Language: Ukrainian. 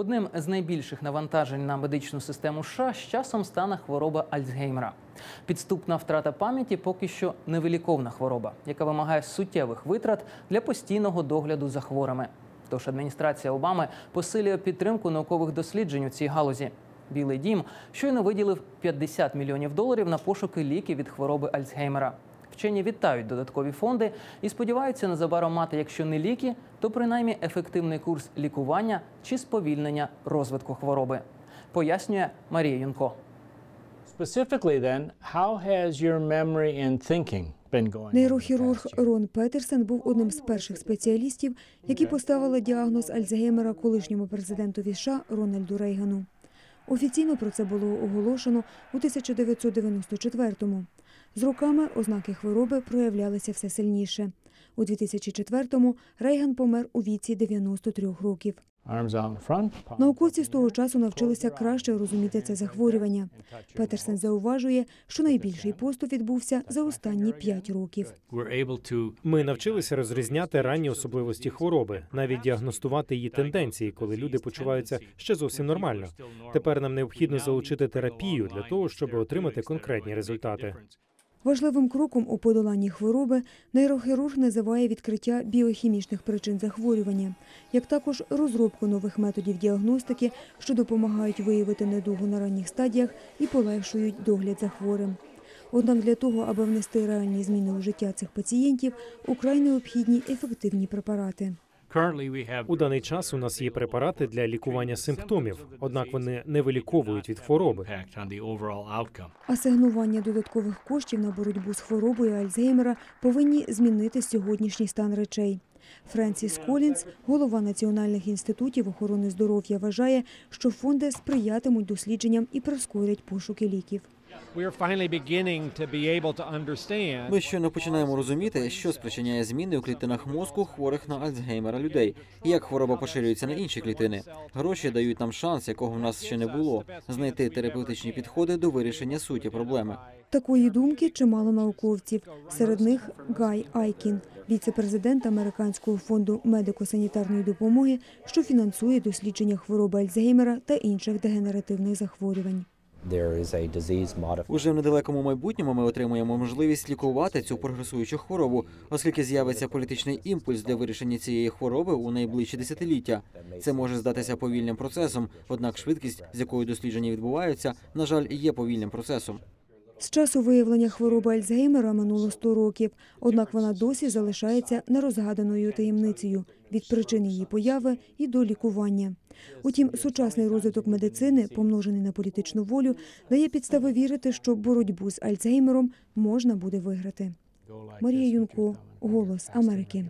Одним з найбільших навантажень на медичну систему США з часом стане хвороба Альцгеймера. Підступна втрата пам'яті поки що невиліковна хвороба, яка вимагає суттєвих витрат для постійного догляду за хворими. Тож адміністрація Обами посилює підтримку наукових досліджень у цій галузі. Білий дім щойно виділив 50 мільйонів доларів на пошуки ліків від хвороби Альцгеймера. Вчені вітають додаткові фонди і сподіваються незабаром мати, якщо не ліки, то принаймні ефективний курс лікування чи сповільнення розвитку хвороби. Пояснює Марія Юнко. Specifically, then, how has your memory and thinking Нейрохірург? Рон Петерсен був одним з перших спеціалістів, які поставили діагноз Альцгеймера колишньому президентові США Рональду Рейгану. Офіційно про це було оголошено у 1994-му. З роками ознаки хвороби проявлялися все сильніше. У 2004-му Рейган помер у віці 93 років. Науковці з того часу навчилися краще розуміти це захворювання. Петерсен зауважує, що найбільший поступ відбувся за останні п'ять років. Ми навчилися розрізняти ранні особливості хвороби, навіть діагностувати її тенденції, коли люди почуваються ще зовсім нормально. Тепер нам необхідно залучити терапію для того, щоб отримати конкретні результати. Важливим кроком у подоланні хвороби нейрохірург називає відкриття біохімічних причин захворювання, як також розробку нових методів діагностики, що допомагають виявити недугу на ранніх стадіях і полегшують догляд за хворим. Однак для того, аби внести реальні зміни у життя цих пацієнтів, украй необхідні ефективні препарати. У даний час у нас є препарати для лікування симптомів, однак вони не виліковують від хвороби. Асигнування додаткових коштів на боротьбу з хворобою Альцгеймера повинні змінити сьогоднішній стан речей. Френсіс Колінс, голова національних інститутів охорони здоров'я, вважає, що фонди сприятимуть дослідженням і прискорять пошуки ліків. We're finally beginning to be able to understand Ми щойно починаємо розуміти, що спричиняє зміни у клітинах мозку хворих на Альцгеймера людей, і як хвороба поширюється на інші клітини. Гроші дають нам шанс, якого в нас ще не було, знайти терапевтичні підходи до вирішення суті проблеми. Такої думки чимало науковців. Серед них Гай Айкін, віце-президент Американського фонду медико-санітарної допомоги, що фінансує дослідження хвороби Альцгеймера та інших дегенеративних захворювань. Уже в недалекому майбутньому ми отримуємо можливість лікувати цю прогресуючу хворобу, оскільки з'явиться політичний імпульс для вирішення цієї хвороби у найближчі десятиліття. Це може здатися повільним процесом, однак швидкість, з якою дослідження відбуваються, на жаль, є повільним процесом. З часу виявлення хвороби Альцгеймера минуло 100 років, однак вона досі залишається нерозгаданою таємницею від причин її появи і до лікування. Утім, сучасний розвиток медицини, помножений на політичну волю, дає підстави вірити, що боротьбу з Альцгеймером можна буде виграти. Марія Юнко, Голос Америки.